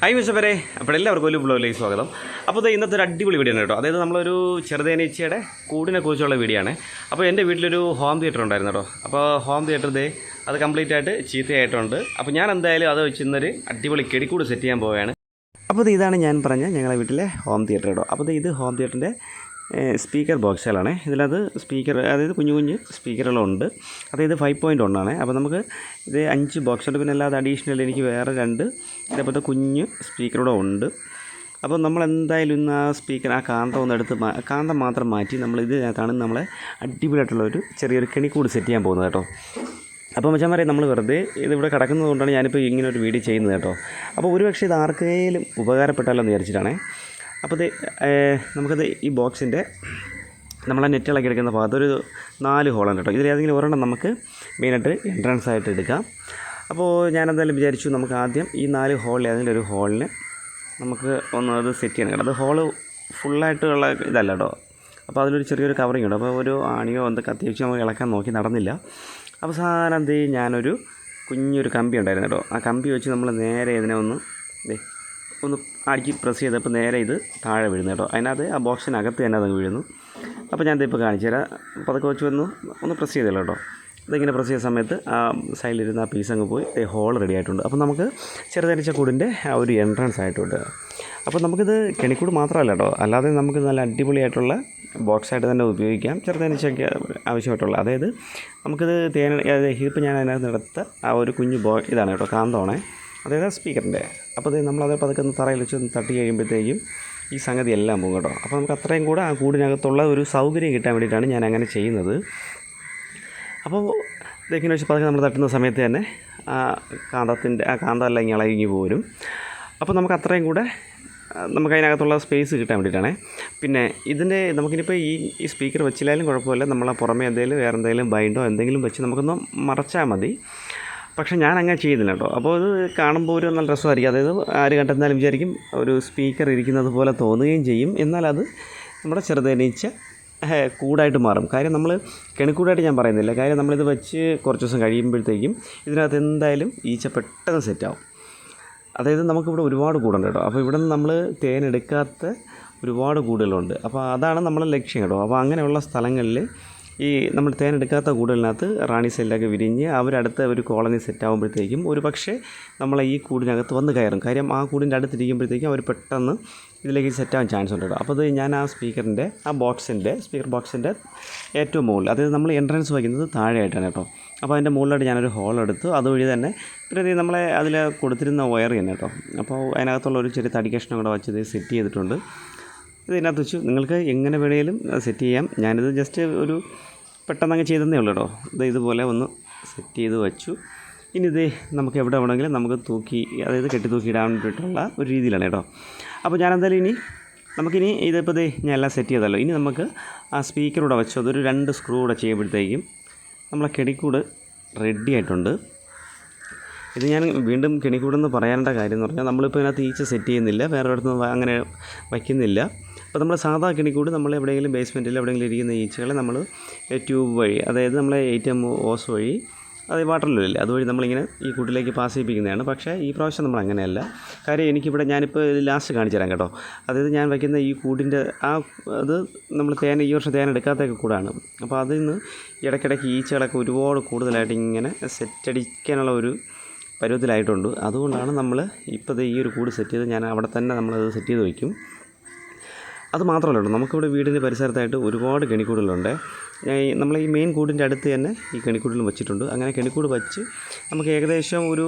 Hi മിസ്റ്റവരെ അപ്പോൾ എല്ലാവർക്കും ഒരു ബ്ലോഗിലേക്ക് സ്വാഗതം. അപ്പോൾ ഇന്നത്തെ ഒരു അടിപൊളി വീഡിയോ ആണ് കേട്ടോ. അതായത് നമ്മളൊരു ചെറുതേനീച്ചയുടെ കൂടിനെ കുറിച്ചുള്ള വീഡിയോ ആണ്. അപ്പോൾ എന്റെ വീട്ടിലൊരു ഹോം തിയേറ്റർ ഉണ്ടായിരുന്നു കേട്ടോ. അപ്പോൾ ഹോം തിയേറ്റർ ദേ അത് കംപ്ലീറ്റ് ആയിട്ട് ചീത്തയായിട്ടുണ്ട്. അപ്പോൾ ഞാൻ എന്തായാലും അത് വെച്ച് ഇന്നൊരു അടിപൊളി കെടിക്കൂട് സെറ്റ് ചെയ്യാൻ പോവുകയാണ്. അപ്പോൾ ഇത് ഇതാണ് ഞാൻ പറഞ്ഞ ഞങ്ങളുടെ വീട്ടിലെ ഹോം തിയേറ്റർ കേട്ടോ അപ്പോൾ ഇത് ഹോം തിയേറ്ററിന്റെ സ്പീക്കർ ബോക്സുകളാണ് ഇതിലത് സ്പീക്കർ അതായത് കുഞ്ഞു കുഞ്ഞ് സ്പീക്കറുകളുണ്ട്. അതായത് ഫൈവ് പോയിന്റ് ഒന്നാണ് അപ്പോൾ നമുക്ക് ഇത് അഞ്ച് ബോക്സ് ഉണ്ട്. പിന്നെ അല്ലാതെ അഡീഷണൽ എനിക്ക് വേറെ രണ്ട് ഇതേപോലത്തെ കുഞ്ഞ് സ്പീക്കറുകൂടെ ഉണ്ട്. അപ്പോൾ നമ്മൾ എന്തായാലും ഇന്ന് ആ സ്പീക്കർ ആ കാന്തം ഒന്ന് എടുത്ത് കാന്തം മാത്രം മാറ്റി നമ്മൾ ഇതിനകത്താണ് നമ്മളെ അടിപൊളിയായിട്ടുള്ള ഒരു ചെറിയൊരു കെണിക്കൂട് സെറ്റ് ചെയ്യാൻ പോകുന്നത് കേട്ടോ. അപ്പോൾ മച്ചാന്മാരെ നമ്മൾ വെറുതെ ഇതിവിടെ കിടക്കുന്നത് കൊണ്ടാണ് ഞാനിപ്പോൾ ഇങ്ങനെ ഒരു വീഡിയോ ചെയ്യുന്നത് കേട്ടോ. അപ്പോൾ ഒരുപക്ഷെ ഇത് ആർക്കെങ്കിലും ഉപകാരപ്പെട്ടാലോ എന്ന് വിചാരിച്ചിട്ടാണേ. അപ്പോൾ ഏഹ്, നമുക്കത് ഈ ബോക്സിന്റെ നമ്മളെ നെറ്റ് ഇളക്കി എടുക്കുന്ന ഭാഗത്ത് ഒരു നാല് ഹോളുണ്ട് കേട്ടോ. ഇതിലേതെങ്കിലും ഒരെണ്ണം നമുക്ക് മെയിനായിട്ട് എൻട്രൻസ് ആയിട്ട് എടുക്കാം. അപ്പോൾ ഞാനെന്തായാലും വിചാരിച്ചു നമുക്ക് ആദ്യം ഈ നാല് ഹോളിൽ ഏതെങ്കിലും ഒരു ഹോളിന് നമുക്ക് ഒന്ന് അത് സെറ്റ് ചെയ്യണം കേട്ടോ. അത് ഹോൾ ഫുള്ളായിട്ടുള്ള ഇതല്ല കേട്ടോ. അപ്പോൾ അതിലൊരു ചെറിയൊരു കവറിങ് ഉണ്ട്. അപ്പോൾ ഒരു ആണിയോ എന്ത് കത്തിയോ നമ്മൾ ഇളക്കാൻ നോക്കി നടന്നില്ല. അവസാനം എന്ത് ഞാനൊരു കുഞ്ഞൊരു കമ്പി ഉണ്ടായിരുന്നു കേട്ടോ. ആ കമ്പി വെച്ച് നമ്മൾ നേരെ ഇതിനെ ഒന്ന് ഒന്ന് അടിച്ച് പ്രസ് ചെയ്തപ്പോൾ നേരെ ഇത് താഴെ വീഴുന്നു കേട്ടോ. അതിനകത്ത് ആ ബോക്സിനകത്ത് തന്നെ അത് വീഴുന്നു. അപ്പോൾ ഞാൻ ഇപ്പോൾ കാണിച്ചു തരാം. പതുക്കെ വെച്ച് വന്നു ഒന്ന് പ്രസ് ചെയ്തല്ലോ കേട്ടോ. ഇതിങ്ങനെ പ്രസ് ചെയ്ത സമയത്ത് ആ സൈഡിലിരുന്ന ആ പീസ് അങ്ങ് പോയി. ഹോൾ റെഡി ആയിട്ടുണ്ട്. അപ്പോൾ നമുക്ക് ചെറുതരിച്ച കൂടിന്റെ ആ ഒരു എൻട്രൻസ് ആയിട്ടുണ്ട്. അപ്പോൾ നമുക്കിത് കെണിക്കൂട് മാത്രമല്ല കേട്ടോ. അല്ലാതെ നമുക്ക് നല്ല അടിപൊളിയായിട്ടുള്ള ബോക്സായിട്ട് തന്നെ ഉപയോഗിക്കാം. ചെറുതരിച്ചൊക്കെ ആവശ്യമായിട്ടുള്ള. അതായത് നമുക്കിത് അതായത് ഇതിപ്പോൾ ഞാൻ അതിനകത്ത് എടുത്ത ആ ഒരു കുഞ്ഞു ബോ ഇതാണ് കേട്ടോ കാന്തോണേ. അതായത് സ്പീക്കറിന്റെ. അപ്പോൾ നമ്മളത് പതുക്കെ ഒന്ന് തറയിൽ വെച്ച് തട്ടി കഴിയുമ്പോഴത്തേക്കും ഈ സംഗതി എല്ലാം പോകും കേട്ടോ. അപ്പോൾ നമുക്ക് അത്രയും കൂടെ ആ കൂടിനകത്തുള്ള ഒരു സൗകര്യം കിട്ടാൻ വേണ്ടിയിട്ടാണ് ഞാൻ അങ്ങനെ ചെയ്യുന്നത്. അപ്പോൾ ഇതെങ്ങനെ വെച്ച് പതുക്കെ നമ്മൾ തട്ടുന്ന സമയത്ത് തന്നെ ആ കാന്തത്തിന്റെ ആ കാന്തമെല്ലാം ഇങ്ങനെ ഇളകി പോരും. അപ്പോൾ നമുക്ക് അത്രയും കൂടെ നമുക്ക് അതിനകത്തുള്ള സ്പേസ് കിട്ടാൻ വേണ്ടിയിട്ടാണ്. പിന്നെ ഇതിന്റെ നമുക്കിനിപ്പോൾ ഈ ഈ സ്പീക്കർ വെച്ചില്ലാലും കുഴപ്പമില്ല. നമ്മളെ പുറമേ എന്തെങ്കിലും വേറെ എന്തെങ്കിലും ബൈൻഡോ എന്തെങ്കിലും വെച്ച് നമുക്കൊന്ന് മറച്ചാൽ മതി. പക്ഷേ ഞാൻ അങ്ങനെ ചെയ്യുന്നില്ല കേട്ടോ. അപ്പോൾ ഇത് കാണുമ്പോൾ ഒരു നല്ല രസമായിരിക്കും. അതായത് ആര് കണ്ടെന്നാലും വിചാരിക്കും ഒരു സ്പീക്കർ ഇരിക്കുന്നത് പോലെ തോന്നുകയും ചെയ്യും. എന്നാൽ അത് നമ്മുടെ ചെറുതേനീച്ച കൂടായിട്ട് മാറും. കാര്യം നമ്മൾ കെണിക്കൂടായിട്ട് ഞാൻ പറയുന്നില്ല. കാര്യം നമ്മളിത് വെച്ച് കുറച്ച് ദിവസം കഴിയുമ്പോഴത്തേക്കും ഇതിനകത്ത് എന്തായാലും ഈച്ച പെട്ടെന്ന് സെറ്റാവും. അതായത് നമുക്കിവിടെ ഒരുപാട് കൂടുണ്ട് കേട്ടോ. അപ്പോൾ ഇവിടെ നിന്ന് നമ്മൾ തേനെടുക്കാത്ത ഒരുപാട് കൂടുകളുണ്ട്. അപ്പോൾ അതാണ് നമ്മളെ ലക്ഷ്യം കേട്ടോ. അപ്പോൾ അങ്ങനെയുള്ള സ്ഥലങ്ങളിൽ ഈ നമ്മൾ തേനെടുക്കാത്ത കൂടുകളിനകത്ത് റാണി സെല്ലൊക്കെ വിരിഞ്ഞ് അവരടുത്ത ഒരു കോളനി സെറ്റ് ആകുമ്പോഴത്തേക്കും ഒരു പക്ഷേ നമ്മളെ ഈ കൂടിനകത്ത് വന്ന് കയറും. കാര്യം ആ കൂടിന്റെ അടുത്തിരിക്കുമ്പോഴത്തേക്കും അവർ പെട്ടെന്ന് ഇതിലേക്ക് സെറ്റ് ആവാൻ ചാൻസ് ഉണ്ട് അപ്പോൾ അത് ഞാൻ ആ സ്പീക്കറിന്റെ ആ ബോക്സിന്റെ സ്പീക്കർ ബോക്സിന്റെ ഏറ്റവും മുകളിൽ അതായത് നമ്മൾ എൻട്രൻസ് വയ്ക്കുന്നത് താഴെയായിട്ടാണ് കേട്ടോ. അപ്പോൾ അതിന്റെ മുകളിലായിട്ട് ഞാനൊരു ഹോൾ എടുത്തു. അതുവഴി തന്നെ പിന്നെ നമ്മളെ അതിൽ കൊടുത്തിരുന്ന വയർ തന്നെ കേട്ടോ. അപ്പോൾ അതിനകത്തുള്ള ഒരു ചെറിയ തടി കൂടെ വെച്ചത് സെറ്റ് ചെയ്തിട്ടുണ്ട്. ഇതിനകത്ത് വെച്ചു. നിങ്ങൾക്ക് എങ്ങനെ വേണേലും സെറ്റ് ചെയ്യാം. ഞാനിത് ജസ്റ്റ് ഒരു പെട്ടെന്ന് അങ്ങ് ചെയ്തതേ ഉള്ളൂ കേട്ടോ ഇത് ഇതുപോലെ ഒന്ന് സെറ്റ് ചെയ്ത് വെച്ചു. ഇനി ഇത് നമുക്ക് എവിടെ വേണമെങ്കിലും നമുക്ക് തൂക്കി അതായത് കെട്ടി തൂക്കി ഇടാൻ വേണ്ടിയിട്ടുള്ള ഒരു രീതിയിലാണ് കേട്ടോ അപ്പോൾ ഞാൻ എന്തായാലും ഇനി നമുക്കിനി ഇതിപ്പോൾ ദേ ഞാൻ എല്ലാം സെറ്റ് ചെയ്തല്ലോ. ഇനി നമുക്ക് ആ സ്പീക്കറൂടെ വെച്ചു അതൊരു രണ്ട് സ്ക്രൂ കൂടെ ചെയ്യുമ്പോഴത്തേക്കും നമ്മളെ കെടിക്കൂട് റെഡി ആയിട്ടുണ്ട്. ഇത് ഞാൻ വീണ്ടും കെണിക്കൂടെന്ന് പറയാനുള്ള കാര്യം എന്ന് പറഞ്ഞാൽ നമ്മളിപ്പോൾ ഇതിനകത്ത് ഈച്ച സെറ്റ് ചെയ്യുന്നില്ല. വേറെ ഇടത്ത് അങ്ങനെ വയ്ക്കുന്നില്ല അപ്പോൾ നമ്മൾ സാധാ കൂടി നമ്മൾ എവിടെയെങ്കിലും ബേസ്മെന്റിൽ എവിടെയെങ്കിലും ഇരിക്കുന്ന ഈച്ചകളെ നമ്മൾ ട്യൂബ് വഴി അതായത് നമ്മളെ എ ടി എം ഓസ് വഴി അത് വാട്ടറിലില്ല അതുവഴി നമ്മളിങ്ങനെ ഈ കൂട്ടിലേക്ക് പാസ് ചെയ്യിപ്പിക്കുന്നതാണ്. പക്ഷേ ഈ പ്രാവശ്യം നമ്മൾ അങ്ങനെയല്ല. കാര്യം എനിക്കിവിടെ ഞാനിപ്പോൾ ലാസ്റ്റ് കാണിച്ചു തരാം കേട്ടോ. അതായത് ഞാൻ വയ്ക്കുന്ന ഈ കൂടിന്റെ ആ അത് നമ്മൾ തേൻ ഈ വർഷം തേൻ എടുക്കാത്തൊക്കെ കൂടാണ്. അപ്പോൾ അതിൽ നിന്ന് ഇടയ്ക്കിടയ്ക്ക് ഈച്ചകളൊക്കെ ഒരുപാട് കൂടുതലായിട്ട് ഇങ്ങനെ സെറ്റടിക്കാനുള്ള ഒരു പരുവത്തിലായിട്ടുണ്ട്. അതുകൊണ്ടാണ് നമ്മൾ ഇപ്പോൾ ഈ ഒരു കൂട് സെറ്റ് ചെയ്ത് ഞാൻ അവിടെ തന്നെ നമ്മളത് സെറ്റ് ചെയ്ത് വയ്ക്കും അത് മാത്രമല്ല കേട്ടോ നമുക്കിവിടെ വീടിന്റെ പരിസരത്തായിട്ട് ഒരുപാട് കെണിക്കൂടുകളുണ്ട് നമ്മൾ ഈ മെയിൻ കൂടിന്റെ അടുത്ത് തന്നെ ഈ കെണിക്കൂടിലും വെച്ചിട്ടുണ്ട്. അങ്ങനെ കെണിക്കൂട് വെച്ച് നമുക്ക് ഏകദേശം ഒരു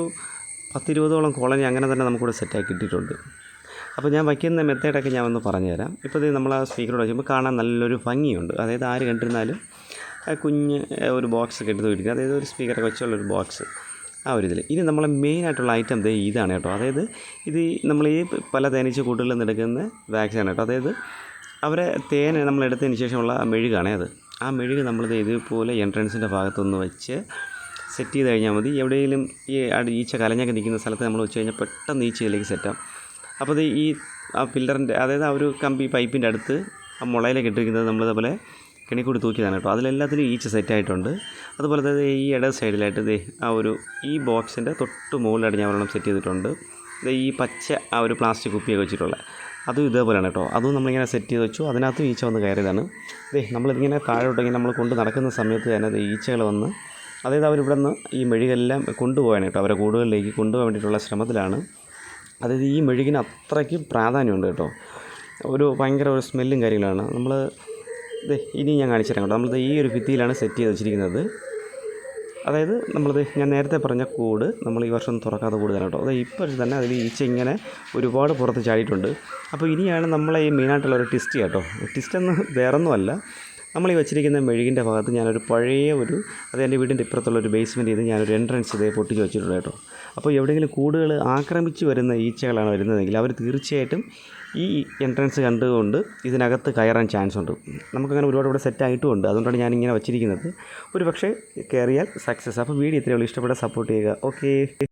പത്തിരുപതോളം കോളനി അങ്ങനെ തന്നെ നമുക്കിവിടെ സെറ്റാക്കി ഇട്ടിട്ടുണ്ട് അപ്പോൾ ഞാൻ വയ്ക്കുന്ന മെത്തേഡൊക്കെ ഞാൻ ഒന്ന് പറഞ്ഞുതരാം. ഇപ്പോൾ നമ്മൾ ആ സ്പീക്കറോട് വെച്ചുമ്പോൾ കാണാൻ നല്ലൊരു ഭംഗിയുണ്ട്. അതായത് ആര് കണ്ടിരുന്നാലും കുഞ്ഞ് ഒരു ബോക്സ് കെട്ടി തൂക്കിയിട്ട് അതായത് ഒരു സ്പീക്കറൊക്കെ വെച്ചുള്ളൊരു ബോക്സ് ആ ഒരു ഇതിൽ ഇനി നമ്മളെ മെയിൻ ആയിട്ടുള്ള ഐറ്റം ദേ ഇതാണ് കേട്ടോ. അതായത് ഇത് നമ്മൾ ഈ പല തേനീച്ച കൂട്ടുകളിൽ നിന്നെടുക്കുന്ന വാക്സിനാണ് കേട്ടോ. അതായത് അവരെ തേൻ നമ്മൾ എടുത്തതിന് ശേഷമുള്ള മെഴുകാണേ അത്. ആ മെഴുക് നമ്മൾ ഇതുപോലെ എൻട്രൻസിന്റെ ഭാഗത്തുനിന്ന് വെച്ച് സെറ്റ് ചെയ്ത് കഴിഞ്ഞാൽ മതി. എവിടെയെങ്കിലും ഈ ഈച്ച കലഞ്ഞൊക്കെ നിൽക്കുന്ന സ്ഥലത്ത് നമ്മൾ വെച്ച് കഴിഞ്ഞാൽ പെട്ടെന്ന് ഈച്ചയിലേക്ക് സെറ്റാം അപ്പോൾ അത് ഈ ആ പില്ലറിന്റെ അതായത് ആ ഒരു കമ്പി പൈപ്പിന്റെ അടുത്ത് ആ മുളയിലേക്ക് ഇട്ടിരിക്കുന്നത് നമ്മളിതേപോലെ കെണിക്കൂടി തൂക്കിയതാണ് കേട്ടോ. അതിലെല്ലാത്തിലും ഈച്ച സെറ്റായിട്ടുണ്ട് അതുപോലെ തന്നെ ഈ ഇട സൈഡിലായിട്ട് ദേ ആ ഒരു ഈ ബോക്സിന്റെ തൊട്ട് മുകളിലായിട്ട് ഞാൻ ഒരെണ്ണം സെറ്റ് ചെയ്തിട്ടുണ്ട്. ഈ പച്ച ആ ഒരു പ്ലാസ്റ്റിക് കുപ്പിയൊക്കെ വെച്ചിട്ടുള്ളത് അതും ഇതേപോലെയാണ് കേട്ടോ. അതും നമ്മളിങ്ങനെ സെറ്റ് ചെയ്ത് വെച്ചു. അതിനകത്തും ഈച്ച വന്ന് കയറിയതാണ്. ദേ നമ്മളിതിങ്ങനെ താഴോട്ട് ഇങ്ങനെ നമ്മൾ കൊണ്ട് നടക്കുന്ന സമയത്ത് തന്നെ ഈച്ചകൾ വന്ന് അതായത് അവരിവിടെ നിന്ന് ഈ മെഴുകെല്ലാം കൊണ്ടുപോകാൻ കേട്ടോ. അവരെ കൂടുകളിലേക്ക് കൊണ്ടുപോകാൻ വേണ്ടിയിട്ടുള്ള ശ്രമത്തിലാണ്. അതായത് ഈ മെഴുകിന് അത്രയ്ക്ക് പ്രാധാന്യമുണ്ട് കേട്ടോ. ഒരു ഭയങ്കര ഒരു സ്മെല്ലും കാര്യങ്ങളാണ്. നമ്മൾ ഇനി ഞാൻ കാണിച്ചു തരാം കേട്ടോ. നമ്മളിത് ഈ ഒരു ഭിത്തിയിലാണ് സെറ്റ് ചെയ്ത് വെച്ചിരിക്കുന്നത്. അതായത് നമ്മളിത് ഞാൻ നേരത്തെ പറഞ്ഞ കൂട് നമ്മൾ ഈ വർഷം തുറക്കാതെ കൂട് തന്നെ കേട്ടോ. അത് ഇപ്പോൾ തന്നെ അതിൽ ഈച്ച ഇങ്ങനെ ഒരുപാട് പുറത്ത് ചാടിയിട്ടുണ്ട്. അപ്പോൾ ഇനിയാണ് നമ്മളെ ഈ മെയിനായിട്ടുള്ള ഒരു ടിസ്റ്റ് കേട്ടോ. ടിസ്റ്റ് എന്ന് വേറൊന്നുമല്ല. നമ്മൾ ഈ വെച്ചിരിക്കുന്ന മെഴുകിന്റെ ഭാഗത്ത് ഞാനൊരു പഴയ ഒരു അത് എന്റെ വീടിന്റെ ഇപ്പുറത്തുള്ള ഒരു ബേസ്മെന്റ് ചെയ്ത് ഞാനൊരു എൻട്രൻസ് ഇതേ പൊട്ടിച്ച് വെച്ചിട്ടുണ്ട് കേട്ടോ. അപ്പോൾ എവിടെയെങ്കിലും കൂടുകൾ ആക്രമിച്ച് വരുന്ന ഈച്ചകളാണ് വരുന്നതെങ്കിൽ അവർ തീർച്ചയായിട്ടും ഈ എൻട്രൻസ് കണ്ടുകൊണ്ട് ഇതിനകത്ത് കയറാൻ ചാൻസ് ഉണ്ട്. നമുക്കങ്ങനെ ഒരുപാട് ഇവിടെ സെറ്റ് ആയിട്ടുമുണ്ട്. അതുകൊണ്ടാണ് ഞാനിങ്ങനെ വെച്ചിരിക്കുന്നത്. ഒരു പക്ഷേ കയറിയാൽ സക്സസ് അപ്പോൾ വീഡിയോ ഇത്രയുള്ള ഇഷ്ടപ്പെട്ട സപ്പോർട്ട് ചെയ്യുക. ഓക്കേ